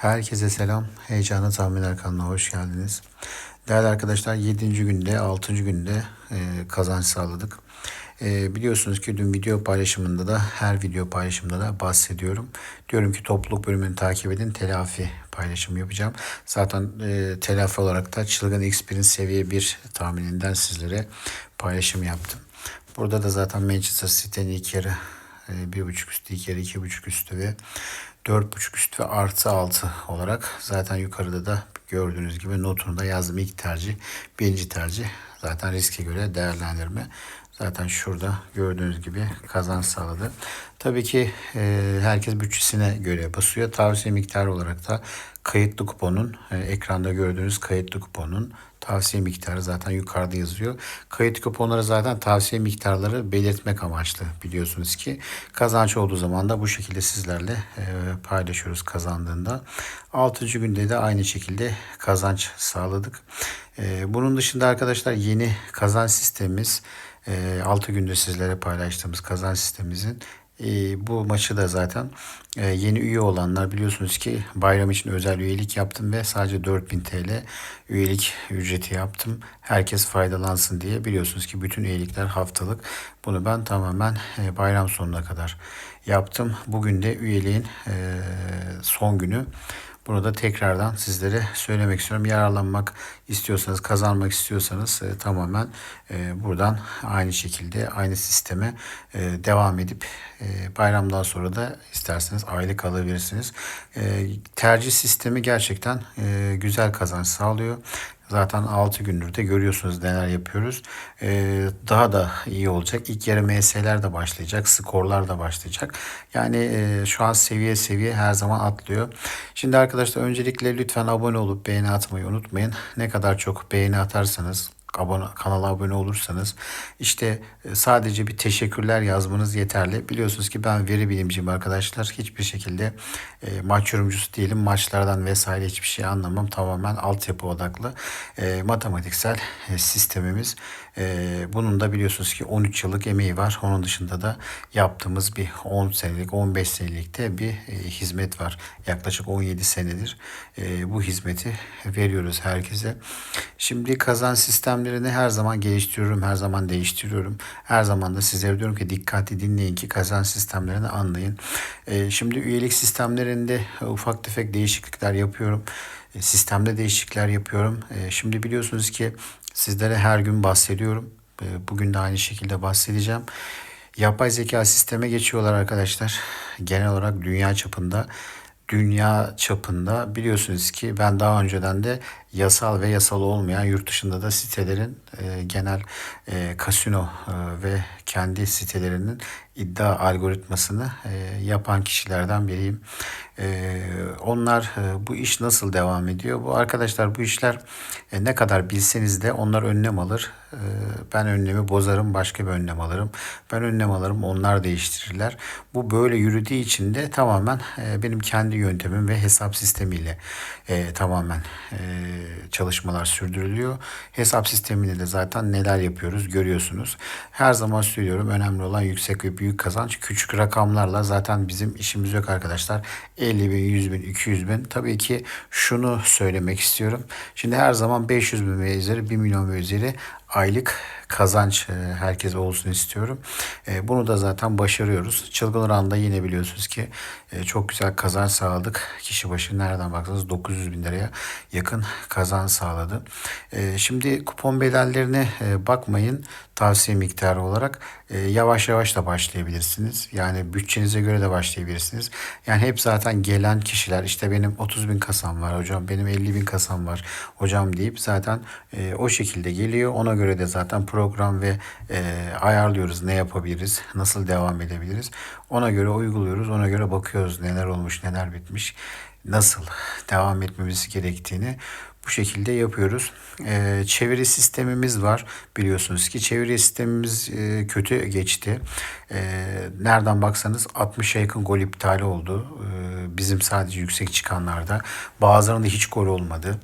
Herkese selam. Heyecanlı Tahminler kanalına hoş geldiniz. Değerli arkadaşlar 7. günde 6. günde e, kazanç sağladık. E, biliyorsunuz ki dün video paylaşımında da her video paylaşımında da bahsediyorum. Diyorum ki topluluk bölümünü takip edin telafi paylaşımı yapacağım. Zaten e, telafi olarak da Çılgın Experience seviye 1 tahmininden sizlere paylaşım yaptım. Burada da zaten Manchester City'nin ilk yarı bir buçuk üstü, ilk yarı iki buçuk üstü ve dört buçuk üstü ve artı altı olarak zaten yukarıda da gördüğünüz gibi notunu da yazdım ilk tercih, birinci tercih zaten riske göre değerlendirme. Zaten şurada gördüğünüz gibi kazanç sağladı. Tabii ki e, herkes bütçesine göre basıyor. Tavsiye miktarı olarak da kayıtlı kuponun e, ekranda gördüğünüz kayıtlı kuponun tavsiye miktarı zaten yukarıda yazıyor. Kayıt kuponları zaten tavsiye miktarları belirtmek amaçlı biliyorsunuz ki. Kazanç olduğu zaman da bu şekilde sizlerle e, paylaşıyoruz kazandığında. 6. günde de aynı şekilde kazanç sağladık. E, bunun dışında arkadaşlar yeni kazanç sistemimiz 6 günde sizlere paylaştığımız kazanç sistemimizin e, bu maçı da zaten e, yeni üye olanlar biliyorsunuz ki bayram için özel üyelik yaptım ve sadece 4000 TL üyelik ücreti yaptım. Herkes faydalansın diye biliyorsunuz ki bütün üyelikler haftalık. Bunu ben tamamen e, bayram sonuna kadar yaptım. Bugün de üyeliğin e, son günü. Bunu da tekrardan sizlere söylemek istiyorum. Yararlanmak istiyorsanız, kazanmak istiyorsanız e, tamamen e, buradan aynı şekilde, aynı sisteme e, devam edip e, bayramdan sonra da isterseniz aylık alabilirsiniz. E, tercih sistemi gerçekten e, güzel kazanç sağlıyor. Zaten 6 gündür de görüyorsunuz neler yapıyoruz. Ee, daha da iyi olacak. İlk yarı MS'ler de başlayacak. Skorlar da başlayacak. Yani e, şu an seviye seviye her zaman atlıyor. Şimdi arkadaşlar öncelikle lütfen abone olup beğeni atmayı unutmayın. Ne kadar çok beğeni atarsanız abone, kanala abone olursanız işte e, sadece bir teşekkürler yazmanız yeterli. Biliyorsunuz ki ben veri bilimciyim arkadaşlar. Hiçbir şekilde e, maç yorumcusu değilim. Maçlardan vesaire hiçbir şey anlamam. Tamamen altyapı odaklı e, matematiksel e, sistemimiz. E, bunun da biliyorsunuz ki 13 yıllık emeği var. Onun dışında da yaptığımız bir 10 senelik 15 senelikte bir e, hizmet var. Yaklaşık 17 senedir e, bu hizmeti veriyoruz herkese. Şimdi kazan sistemlerini her zaman geliştiriyorum, her zaman değiştiriyorum. Her zaman da sizlere diyorum ki dikkatli dinleyin ki kazan sistemlerini anlayın. E, şimdi üyelik sistemlerinde ufak tefek değişiklikler yapıyorum. Sistemde değişiklikler yapıyorum. Şimdi biliyorsunuz ki sizlere her gün bahsediyorum. E, bugün de aynı şekilde bahsedeceğim. Yapay zeka sisteme geçiyorlar arkadaşlar. Genel olarak dünya çapında dünya çapında biliyorsunuz ki ben daha önceden de yasal ve yasal olmayan yurt dışında da sitelerin e, genel e, kasino e, ve kendi sitelerinin iddia algoritmasını e, yapan kişilerden biriyim. E, onlar e, bu iş nasıl devam ediyor? Bu arkadaşlar bu işler e, ne kadar bilseniz de onlar önlem alır. E, ben önlemi bozarım, başka bir önlem alırım. Ben önlem alırım, onlar değiştirirler. Bu böyle yürüdüğü için de tamamen e, benim kendi yöntemim ve hesap sistemiyle e, tamamen e, çalışmalar sürdürülüyor. Hesap sisteminde de zaten neler yapıyoruz görüyorsunuz. Her zaman söylüyorum önemli olan yüksek ve büyük kazanç. Küçük rakamlarla zaten bizim işimiz yok arkadaşlar. 50 bin, 100 bin, 200 bin. Tabii ki şunu söylemek istiyorum. Şimdi her zaman 500 bin ve üzeri, 1 milyon ve üzeri aylık kazanç e, herkes olsun istiyorum. E, bunu da zaten başarıyoruz. Çılgın oranda yine biliyorsunuz ki e, çok güzel kazanç sağladık. Kişi başı nereden baksanız 900 bin liraya yakın kazanç sağladı. Şimdi kupon bedellerine bakmayın tavsiye miktarı olarak yavaş yavaş da başlayabilirsiniz. Yani bütçenize göre de başlayabilirsiniz. Yani hep zaten gelen kişiler işte benim 30 bin kasam var hocam benim 50 bin kasam var hocam deyip zaten o şekilde geliyor. Ona göre de zaten program ve e, ayarlıyoruz ne yapabiliriz, nasıl devam edebiliriz. Ona göre uyguluyoruz, ona göre bakıyoruz neler olmuş, neler bitmiş, nasıl devam etmemiz gerektiğini bu şekilde yapıyoruz. E, çeviri sistemimiz var biliyorsunuz ki çeviri sistemimiz e, kötü geçti. E, nereden baksanız 60'a yakın gol iptali oldu. E, bizim sadece yüksek çıkanlarda. Bazılarında hiç gol olmadı.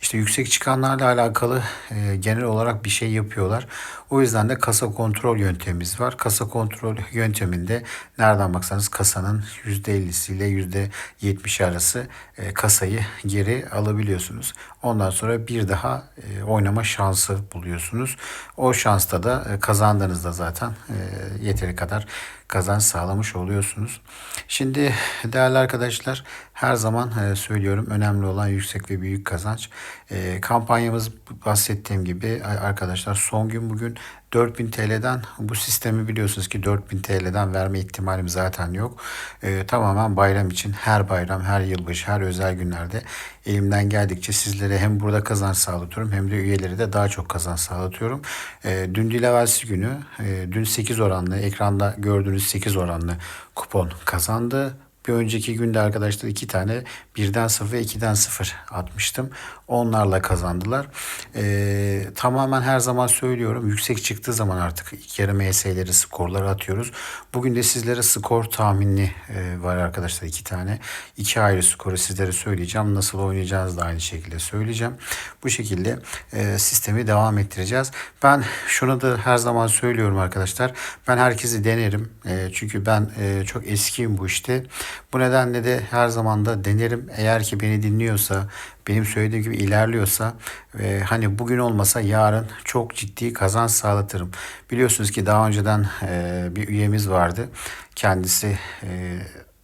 İşte yüksek çıkanlarla alakalı e, genel olarak bir şey yapıyorlar. O yüzden de kasa kontrol yöntemimiz var. Kasa kontrol yönteminde nereden baksanız kasanın %50'si ile %70 arası e, kasayı geri alabiliyorsunuz. Ondan sonra bir daha e, oynama şansı buluyorsunuz. O şansta da e, kazandığınızda zaten e, yeteri kadar kazanç sağlamış oluyorsunuz. Şimdi değerli arkadaşlar her zaman e, söylüyorum önemli olan yüksek ve büyük kazanç. E, kampanyamız bahsettiğim gibi arkadaşlar son gün bugün 4000 TL'den bu sistemi biliyorsunuz ki 4000 TL'den verme ihtimalim zaten yok. E, tamamen bayram için her bayram, her yılbaşı, her özel günlerde elimden geldikçe sizlere hem burada kazanç sağlatıyorum hem de üyeleri de daha çok kazanç sağlatıyorum. E, dün değil evvelsi günü e, dün 8 oranlı ekranda gördüğünüz 8 oranlı kupon kazandı. Bir önceki günde arkadaşlar iki tane birden sıfır ve ikiden sıfır atmıştım. Onlarla kazandılar. Ee, tamamen her zaman söylüyorum. Yüksek çıktığı zaman artık ilk yarı MS'leri skorları atıyoruz. Bugün de sizlere skor tahmini e, var arkadaşlar iki tane. iki ayrı skoru sizlere söyleyeceğim. Nasıl oynayacağınızı da aynı şekilde söyleyeceğim. Bu şekilde e, sistemi devam ettireceğiz. Ben şunu da her zaman söylüyorum arkadaşlar. Ben herkesi denerim. E, çünkü ben e, çok eskiyim bu işte. Bu nedenle de her zaman da denerim. Eğer ki beni dinliyorsa, benim söylediğim gibi ilerliyorsa ve hani bugün olmasa yarın çok ciddi kazanç sağlatırım. Biliyorsunuz ki daha önceden e, bir üyemiz vardı. Kendisi e,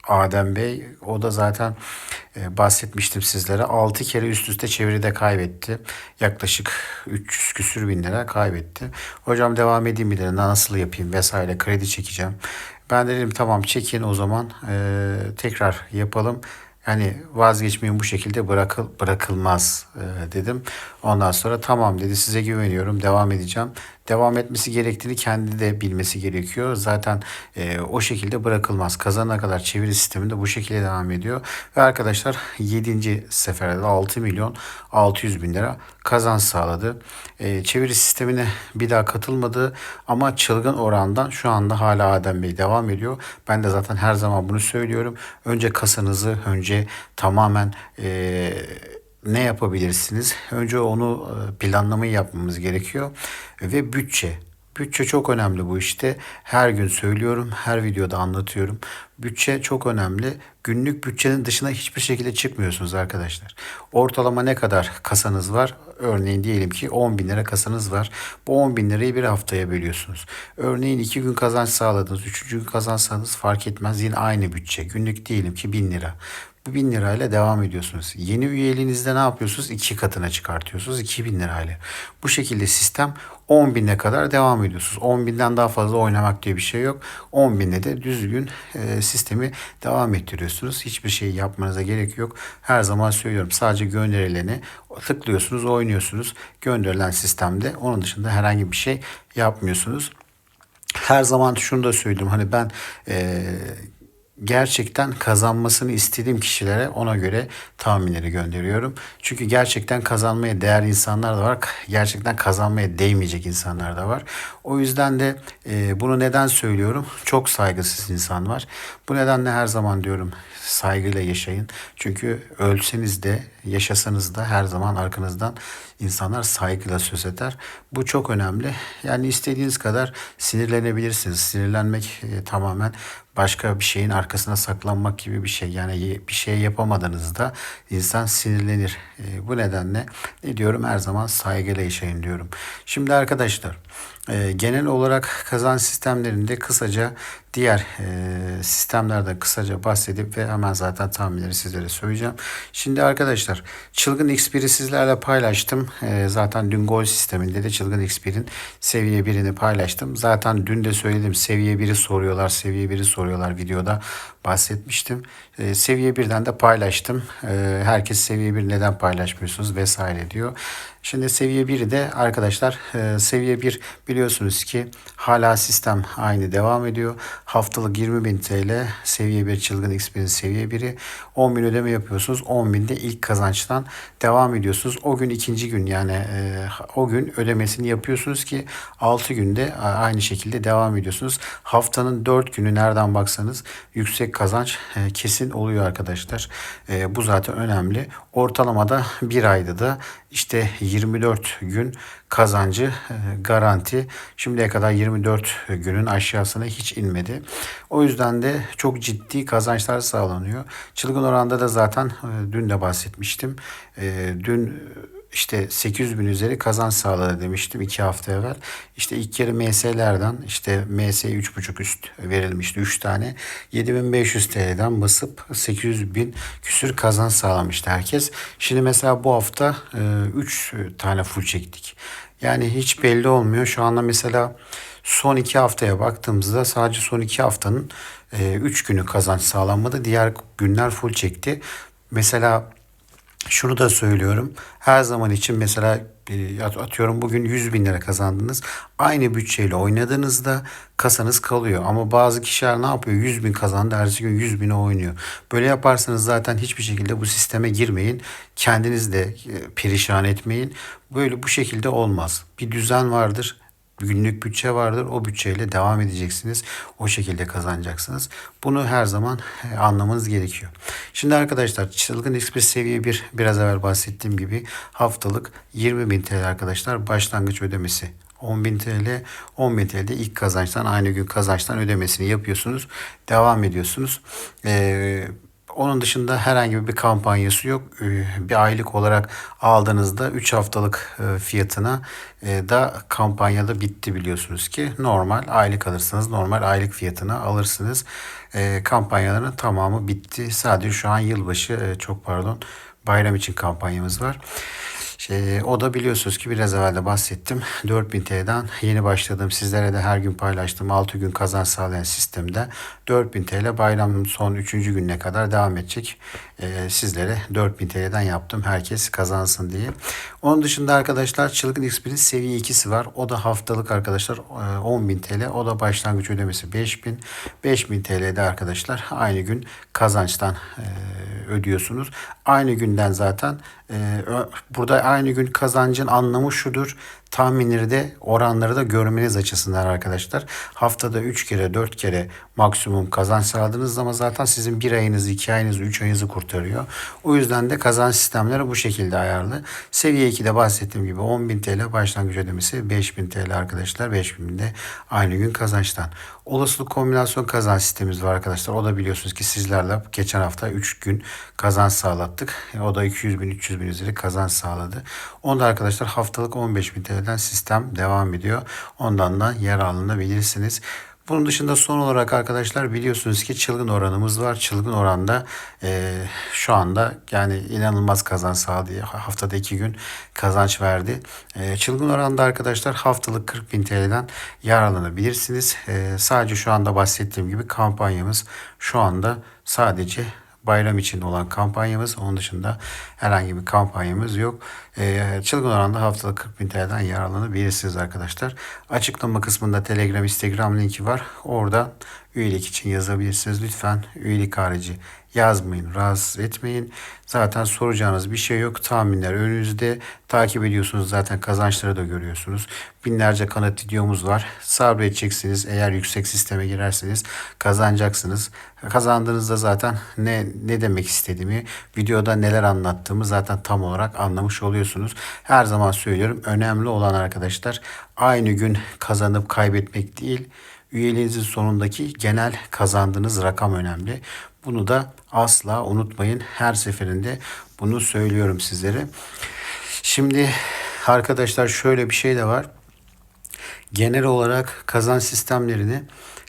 Adem Bey o da zaten e, bahsetmiştim sizlere 6 kere üst üste çeviride kaybetti. Yaklaşık 300 küsür bin lira kaybetti. Hocam devam edeyim bir de nasıl yapayım vesaire kredi çekeceğim. Ben dedim tamam çekin o zaman e, tekrar yapalım. Yani vazgeçmeyin bu şekilde bırakıl, bırakılmaz e, dedim. Ondan sonra tamam dedi size güveniyorum devam edeceğim. Devam etmesi gerektiğini kendi de bilmesi gerekiyor. Zaten e, o şekilde bırakılmaz. Kazana kadar çeviri sisteminde bu şekilde devam ediyor. Ve arkadaşlar 7. seferde 6 milyon 600 bin lira kazanç sağladı. E, çeviri sistemine bir daha katılmadı ama çılgın orandan şu anda hala Adem Bey devam ediyor. Ben de zaten her zaman bunu söylüyorum. Önce kasanızı önce tamamen e, ne yapabilirsiniz? Önce onu e, planlamayı yapmamız gerekiyor ve bütçe. Bütçe çok önemli bu işte. Her gün söylüyorum, her videoda anlatıyorum. Bütçe çok önemli. Günlük bütçenin dışına hiçbir şekilde çıkmıyorsunuz arkadaşlar. Ortalama ne kadar kasanız var? Örneğin diyelim ki 10 bin lira kasanız var. Bu 10 bin lirayı bir haftaya bölüyorsunuz. Örneğin 2 gün kazanç sağladınız, 3. gün kazanç sağladınız fark etmez. Yine aynı bütçe. Günlük diyelim ki 1000 lira. Bu 1000 lirayla devam ediyorsunuz. Yeni üyeliğinizde ne yapıyorsunuz? İki katına çıkartıyorsunuz 2000 lirayla. Bu şekilde sistem 10 bine kadar devam ediyorsunuz. 10 binden daha fazla oynamak diye bir şey yok. 10 binle de düzgün e, sistemi devam ettiriyorsunuz. Hiçbir şey yapmanıza gerek yok. Her zaman söylüyorum sadece gönderileni tıklıyorsunuz oynuyorsunuz. Gönderilen sistemde onun dışında herhangi bir şey yapmıyorsunuz. Her zaman şunu da söylüyorum hani ben e, gerçekten kazanmasını istediğim kişilere ona göre tahminleri gönderiyorum. Çünkü gerçekten kazanmaya değer insanlar da var. Gerçekten kazanmaya değmeyecek insanlar da var. O yüzden de e, bunu neden söylüyorum? Çok saygısız insan var. Bu nedenle her zaman diyorum saygıyla yaşayın. Çünkü ölseniz de yaşasanız da her zaman arkanızdan insanlar saygıyla söz eder. Bu çok önemli. Yani istediğiniz kadar sinirlenebilirsiniz. Sinirlenmek e, tamamen başka bir şeyin arkasına saklanmak gibi bir şey. Yani bir şey yapamadığınızda insan sinirlenir. E, bu nedenle ne diyorum her zaman saygıyla yaşayın diyorum. Şimdi arkadaşlar genel olarak kazanç sistemlerinde kısaca diğer e, sistemlerden kısaca bahsedip ve hemen zaten tahminleri sizlere söyleyeceğim. Şimdi arkadaşlar Çılgın X1'i sizlerle paylaştım. E, zaten dün gol sisteminde de Çılgın X1'in seviye 1'ini paylaştım. Zaten dün de söyledim seviye 1'i soruyorlar, seviye 1'i soruyorlar videoda bahsetmiştim. E, seviye 1'den de paylaştım. E, herkes seviye 1 neden paylaşmıyorsunuz vesaire diyor. Şimdi seviye 1'i de arkadaşlar e, seviye 1 biliyorsunuz ki hala sistem aynı devam ediyor. Haftalık 20.000 TL seviye 1 çılgın experience seviye 1'i 10.000 ödeme yapıyorsunuz. 10.000'de ilk kazançtan devam ediyorsunuz. O gün ikinci gün yani e, o gün ödemesini yapıyorsunuz ki 6 günde aynı şekilde devam ediyorsunuz. Haftanın 4 günü nereden baksanız yüksek kazanç e, kesin oluyor arkadaşlar. E, bu zaten önemli. Ortalamada bir ayda da işte 24 gün kazancı e, garanti. Şimdiye kadar 24 günün aşağısına hiç inmedi. O yüzden de çok ciddi kazançlar sağlanıyor. Çılgın oranda da zaten dün de bahsetmiştim. Dün işte 800 bin üzeri kazanç sağladı demiştim iki hafta evvel. İşte ilk kere MS'lerden işte MS 3.5 üst verilmişti 3 tane. 7500 TL'den basıp 800 bin küsür kazanç sağlamıştı herkes. Şimdi mesela bu hafta 3 tane full çektik. Yani hiç belli olmuyor. Şu anda mesela son iki haftaya baktığımızda sadece son iki haftanın 3 günü kazanç sağlanmadı. Diğer günler full çekti. Mesela şunu da söylüyorum. Her zaman için mesela e, atıyorum bugün 100 bin lira kazandınız. Aynı bütçeyle oynadığınızda kasanız kalıyor. Ama bazı kişiler ne yapıyor? 100 bin kazandı. Ertesi gün 100 bine oynuyor. Böyle yaparsanız zaten hiçbir şekilde bu sisteme girmeyin. Kendiniz de e, perişan etmeyin. Böyle bu şekilde olmaz. Bir düzen vardır günlük bütçe vardır. O bütçeyle devam edeceksiniz. O şekilde kazanacaksınız. Bunu her zaman e, anlamanız gerekiyor. Şimdi arkadaşlar Çılgın Express seviye 1 biraz evvel bahsettiğim gibi haftalık 20 bin TL arkadaşlar başlangıç ödemesi 10.000 TL, 10.000 TL'de ilk kazançtan aynı gün kazançtan ödemesini yapıyorsunuz. Devam ediyorsunuz. Ee, onun dışında herhangi bir kampanyası yok. Ee, bir aylık olarak aldığınızda 3 haftalık e, fiyatına e, da kampanyada bitti biliyorsunuz ki. Normal aylık alırsanız normal aylık fiyatına alırsınız. E, kampanyaların tamamı bitti. Sadece şu an yılbaşı çok pardon bayram için kampanyamız var. Şey, o da biliyorsunuz ki biraz evvel de bahsettim. 4000 TL'den yeni başladım. Sizlere de her gün paylaştım. 6 gün kazanç sağlayan sistemde 4000 TL bayramın son 3. gününe kadar devam edecek. Ee, sizlere 4000 TL'den yaptım. Herkes kazansın diye. Onun dışında arkadaşlar Çılgın Experience seviye 2'si var. O da haftalık arkadaşlar 10.000 TL. O da başlangıç ödemesi 5000. 5000 TL'de arkadaşlar aynı gün kazançtan e, ödüyorsunuz. Aynı günden zaten e, burada aynı gün kazancın anlamı şudur tahminleri de oranları da görmeniz açısından arkadaşlar. Haftada 3 kere 4 kere maksimum kazanç sağladığınız zaman zaten sizin bir ayınızı, iki ayınızı, üç ayınızı kurtarıyor. O yüzden de kazanç sistemleri bu şekilde ayarlı. Seviye 2'de bahsettiğim gibi 10.000 TL başlangıç ödemesi 5.000 TL arkadaşlar. 5.000 de aynı gün kazançtan. Olasılık kombinasyon kazanç sistemimiz var arkadaşlar. O da biliyorsunuz ki sizlerle geçen hafta 3 gün kazanç sağlattık. O da 200 bin 300 bin üzeri kazanç sağladı. Onda arkadaşlar haftalık 15 bin TL'den sistem devam ediyor. Ondan da yer alınabilirsiniz. Bunun dışında son olarak arkadaşlar biliyorsunuz ki çılgın oranımız var. Çılgın oranda e, şu anda yani inanılmaz kazanç sağladı. Haftada iki gün kazanç verdi. E, çılgın oranda arkadaşlar haftalık 40 bin TL'den yararlanabilirsiniz. E, sadece şu anda bahsettiğim gibi kampanyamız şu anda sadece bayram için olan kampanyamız. Onun dışında herhangi bir kampanyamız yok. E, çılgın oranda haftalık 40 bin TL'den yararlanabilirsiniz arkadaşlar. Açıklama kısmında Telegram, Instagram linki var. Orada üyelik için yazabilirsiniz. Lütfen üyelik harici yazmayın, rahatsız etmeyin. Zaten soracağınız bir şey yok. Tahminler önünüzde. Takip ediyorsunuz zaten kazançları da görüyorsunuz. Binlerce kanıt videomuz var. Sabredeceksiniz. Eğer yüksek sisteme girerseniz kazanacaksınız. Kazandığınızda zaten ne ne demek istediğimi, videoda neler anlattığımı zaten tam olarak anlamış oluyorsunuz. Her zaman söylüyorum. Önemli olan arkadaşlar aynı gün kazanıp kaybetmek değil üyeliğinizin sonundaki genel kazandığınız rakam önemli. Bunu da asla unutmayın. Her seferinde bunu söylüyorum sizlere. Şimdi arkadaşlar şöyle bir şey de var. Genel olarak kazanç sistemlerini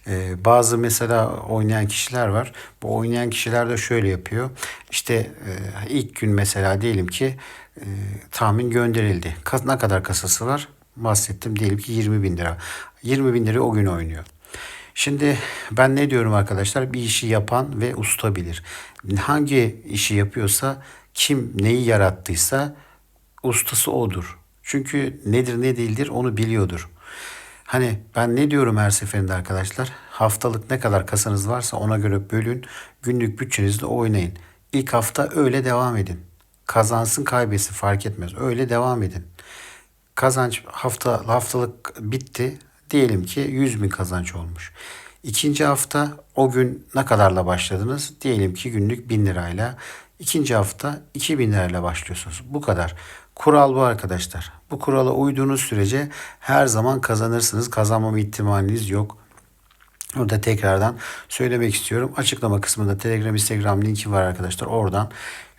e, bazı mesela oynayan kişiler var. Bu oynayan kişiler de şöyle yapıyor. İşte e, ilk gün mesela diyelim ki e, tahmin gönderildi. Ne kadar kasası var? Bahsettim diyelim ki 20 bin lira. 20 bin lira o gün oynuyor. Şimdi ben ne diyorum arkadaşlar? Bir işi yapan ve usta bilir. Hangi işi yapıyorsa, kim neyi yarattıysa ustası odur. Çünkü nedir ne değildir onu biliyordur. Hani ben ne diyorum her seferinde arkadaşlar? Haftalık ne kadar kasanız varsa ona göre bölün. Günlük bütçenizde oynayın. İlk hafta öyle devam edin. Kazansın kaybetsin fark etmez. Öyle devam edin. Kazanç hafta haftalık bitti. Diyelim ki 100 bin kazanç olmuş. İkinci hafta o gün ne kadarla başladınız? Diyelim ki günlük 1000 lirayla. İkinci hafta 2000 lirayla başlıyorsunuz. Bu kadar. Kural bu arkadaşlar. Bu kurala uyduğunuz sürece her zaman kazanırsınız. Kazanmama ihtimaliniz yok. Onu da tekrardan söylemek istiyorum. Açıklama kısmında Telegram, Instagram linki var arkadaşlar. Oradan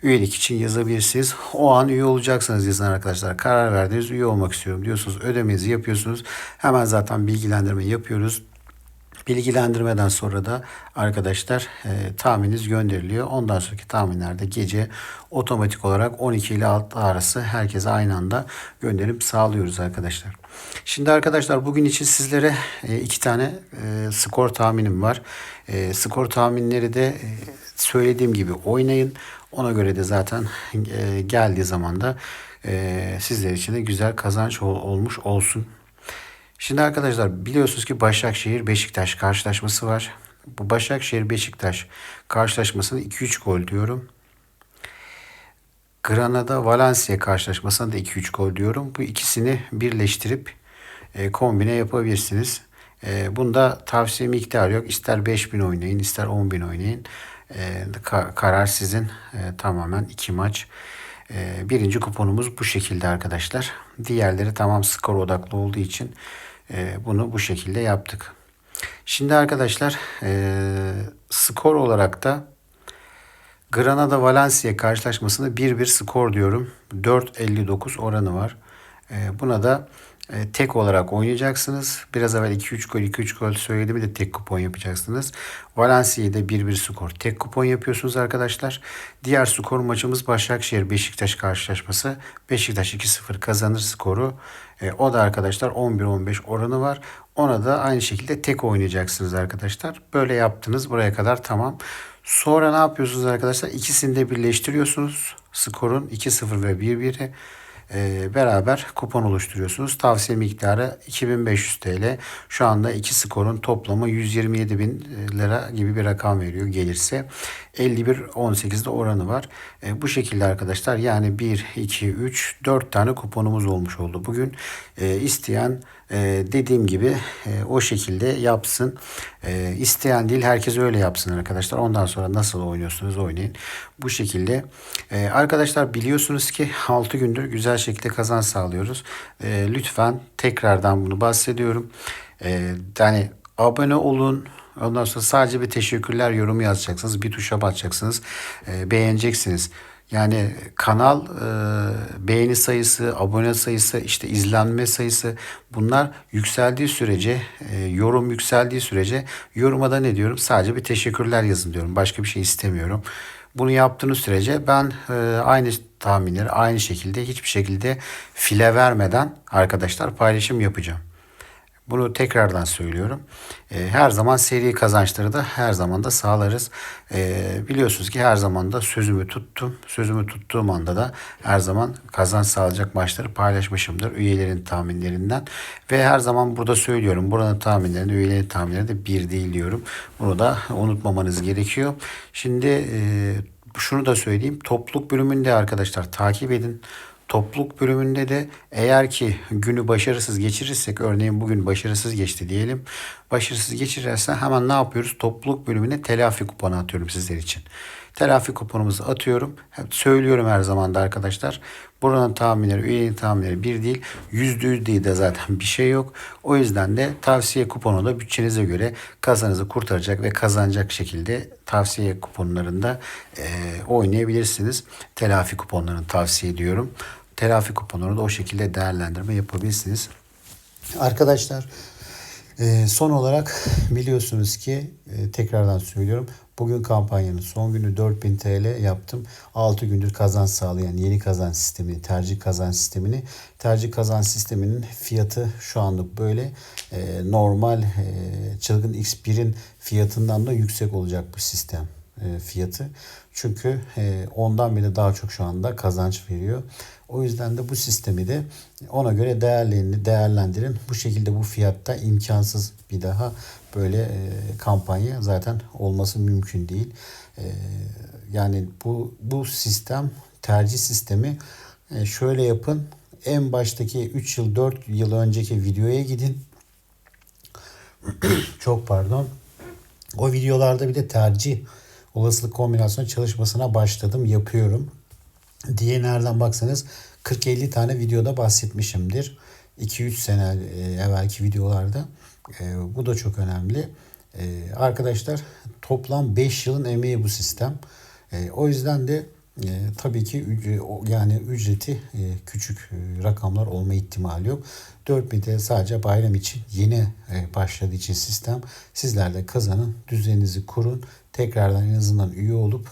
üyelik için yazabilirsiniz. O an üye olacaksınız yazın arkadaşlar. Karar verdiniz üye olmak istiyorum diyorsunuz. Ödemenizi yapıyorsunuz. Hemen zaten bilgilendirme yapıyoruz. Bilgilendirmeden sonra da arkadaşlar e, tahmininiz gönderiliyor. Ondan sonraki tahminlerde gece otomatik olarak 12 ile 6 arası herkese aynı anda gönderip sağlıyoruz arkadaşlar. Şimdi arkadaşlar bugün için sizlere e, iki tane e, skor tahminim var. E, skor tahminleri de e, söylediğim gibi oynayın. Ona göre de zaten e, geldiği zaman da e, sizler için de güzel kazanç ol, olmuş olsun. Şimdi arkadaşlar biliyorsunuz ki Başakşehir Beşiktaş karşılaşması var. Bu Başakşehir Beşiktaş karşılaşmasını 2-3 gol diyorum. Granada Valencia karşılaşmasına da 2-3 gol diyorum. Bu ikisini birleştirip e, kombine yapabilirsiniz. E, bunda tavsiye miktarı yok. İster 5000 oynayın, ister 10.000 oynayın. E, ka- karar sizin. E, tamamen iki maç. E, birinci kuponumuz bu şekilde arkadaşlar. Diğerleri tamam skor odaklı olduğu için e, bunu bu şekilde yaptık. Şimdi arkadaşlar e, skor olarak da Granada Valencia karşılaşmasında 1-1 skor diyorum. 4.59 oranı var. E, buna da tek olarak oynayacaksınız. Biraz evvel 2-3 gol 2-3 gol söylediğimi de tek kupon yapacaksınız. Valencia'yı da 1-1 skor tek kupon yapıyorsunuz arkadaşlar. Diğer skor maçımız Başakşehir Beşiktaş karşılaşması. Beşiktaş 2-0 kazanır skoru. E, o da arkadaşlar 11-15 oranı var. Ona da aynı şekilde tek oynayacaksınız arkadaşlar. Böyle yaptınız buraya kadar tamam. Sonra ne yapıyorsunuz arkadaşlar? İkisini de birleştiriyorsunuz. Skorun 2-0 ve 1-1'i e, beraber kupon oluşturuyorsunuz. Tavsiye miktarı 2500 TL. Şu anda iki skorun toplamı 127 bin lira gibi bir rakam veriyor gelirse. 51-18'de oranı var. E, bu şekilde arkadaşlar yani 1, 2, 3, 4 tane kuponumuz olmuş oldu. Bugün e, isteyen e, dediğim gibi e, o şekilde yapsın. E, isteyen değil herkes öyle yapsın arkadaşlar. Ondan sonra nasıl oynuyorsunuz oynayın. Bu şekilde. E, arkadaşlar biliyorsunuz ki 6 gündür güzel şekilde kazanç sağlıyoruz. E, lütfen tekrardan bunu bahsediyorum. E, yani abone olun. Ondan sonra sadece bir teşekkürler yorumu yazacaksınız. Bir tuşa basacaksınız. E, beğeneceksiniz. Yani kanal e, beğeni sayısı, abone sayısı, işte izlenme sayısı bunlar yükseldiği sürece, e, yorum yükseldiği sürece yoruma da ne diyorum? Sadece bir teşekkürler yazın diyorum. Başka bir şey istemiyorum. Bunu yaptığınız sürece ben e, aynı tahminleri aynı şekilde hiçbir şekilde file vermeden arkadaşlar paylaşım yapacağım. Bunu tekrardan söylüyorum. E, her zaman seri kazançları da her zaman da sağlarız. E, biliyorsunuz ki her zaman da sözümü tuttum. Sözümü tuttuğum anda da her zaman kazanç sağlayacak maçları paylaşmışımdır. Üyelerin tahminlerinden. Ve her zaman burada söylüyorum. Buranın tahminlerinde üyelerin tahminleri de bir değil diyorum. Bunu da unutmamanız gerekiyor. Şimdi e, şunu da söyleyeyim. Topluluk bölümünde arkadaşlar takip edin. Topluluk bölümünde de eğer ki günü başarısız geçirirsek örneğin bugün başarısız geçti diyelim. Başarısız geçirirse hemen ne yapıyoruz? Topluluk bölümüne telafi kuponu atıyorum sizler için. Telafi kuponumuzu atıyorum. Hep söylüyorum her zaman da arkadaşlar. Buranın tahminleri, üyenin tahminleri bir değil. Yüzde yüz değil de zaten bir şey yok. O yüzden de tavsiye kuponu da bütçenize göre kazanızı kurtaracak ve kazanacak şekilde tavsiye kuponlarında e, oynayabilirsiniz. Telafi kuponlarını tavsiye ediyorum. Telafi kuponlarını da o şekilde değerlendirme yapabilirsiniz. Arkadaşlar e, son olarak biliyorsunuz ki e, tekrardan söylüyorum. Bugün kampanyanın son günü 4000 TL yaptım. 6 gündür kazanç sağlayan yeni kazanç sistemini, tercih kazanç sistemini. Tercih kazanç sisteminin fiyatı şu anlık böyle. E, normal e, çılgın X1'in fiyatından da yüksek olacak bu sistem. e, fiyatı. Çünkü e, ondan bile daha çok şu anda kazanç veriyor. O yüzden de bu sistemi de ona göre değerlerini değerlendirin. Bu şekilde bu fiyatta imkansız bir daha böyle e, kampanya zaten olması mümkün değil. E, yani bu bu sistem tercih sistemi şöyle yapın. En baştaki 3 yıl 4 yıl önceki videoya gidin. Çok pardon. O videolarda bir de tercih olasılık kombinasyon çalışmasına başladım, yapıyorum. Diye nereden baksanız 40-50 tane videoda bahsetmişimdir. 2-3 sene e, evvelki videolarda. E, bu da çok önemli. E, arkadaşlar toplam 5 yılın emeği bu sistem. O yüzden de e, tabii ki yani ücreti e, küçük e, rakamlar olma ihtimali yok. 4000 TL sadece bayram için yeni e, başladığı için sistem. Sizler de kazanın, düzeninizi kurun. Tekrardan en azından üye olup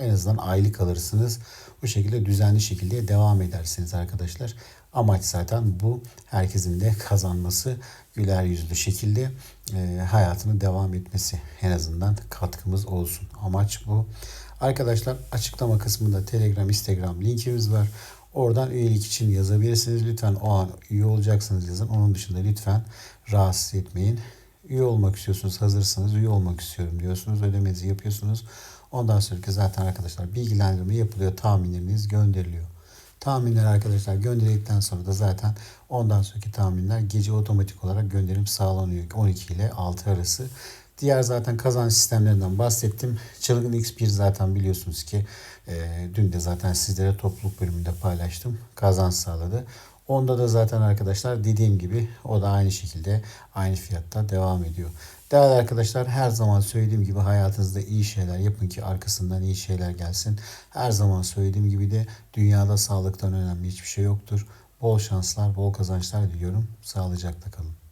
en azından aylık alırsınız. Bu şekilde düzenli şekilde devam edersiniz arkadaşlar. Amaç zaten bu. Herkesin de kazanması, güler yüzlü şekilde e, hayatını devam etmesi. En azından katkımız olsun. Amaç bu. Arkadaşlar açıklama kısmında Telegram, Instagram linkimiz var. Oradan üyelik için yazabilirsiniz. Lütfen o an üye olacaksınız yazın. Onun dışında lütfen rahatsız etmeyin. Üye olmak istiyorsunuz, hazırsınız, üye olmak istiyorum diyorsunuz. Ödemenizi yapıyorsunuz. Ondan sonraki zaten arkadaşlar bilgilendirme yapılıyor. Tahminleriniz gönderiliyor. Tahminler arkadaşlar gönderildikten sonra da zaten ondan sonraki tahminler gece otomatik olarak gönderim sağlanıyor. 12 ile 6 arası. Diğer zaten kazanç sistemlerinden bahsettim. Çılgın X1 zaten biliyorsunuz ki e, dün de zaten sizlere topluluk bölümünde paylaştım. Kazanç sağladı. Onda da zaten arkadaşlar dediğim gibi o da aynı şekilde aynı fiyatta devam ediyor. Değerli arkadaşlar her zaman söylediğim gibi hayatınızda iyi şeyler yapın ki arkasından iyi şeyler gelsin. Her zaman söylediğim gibi de dünyada sağlıktan önemli hiçbir şey yoktur. Bol şanslar, bol kazançlar diliyorum. Sağlıcakla kalın.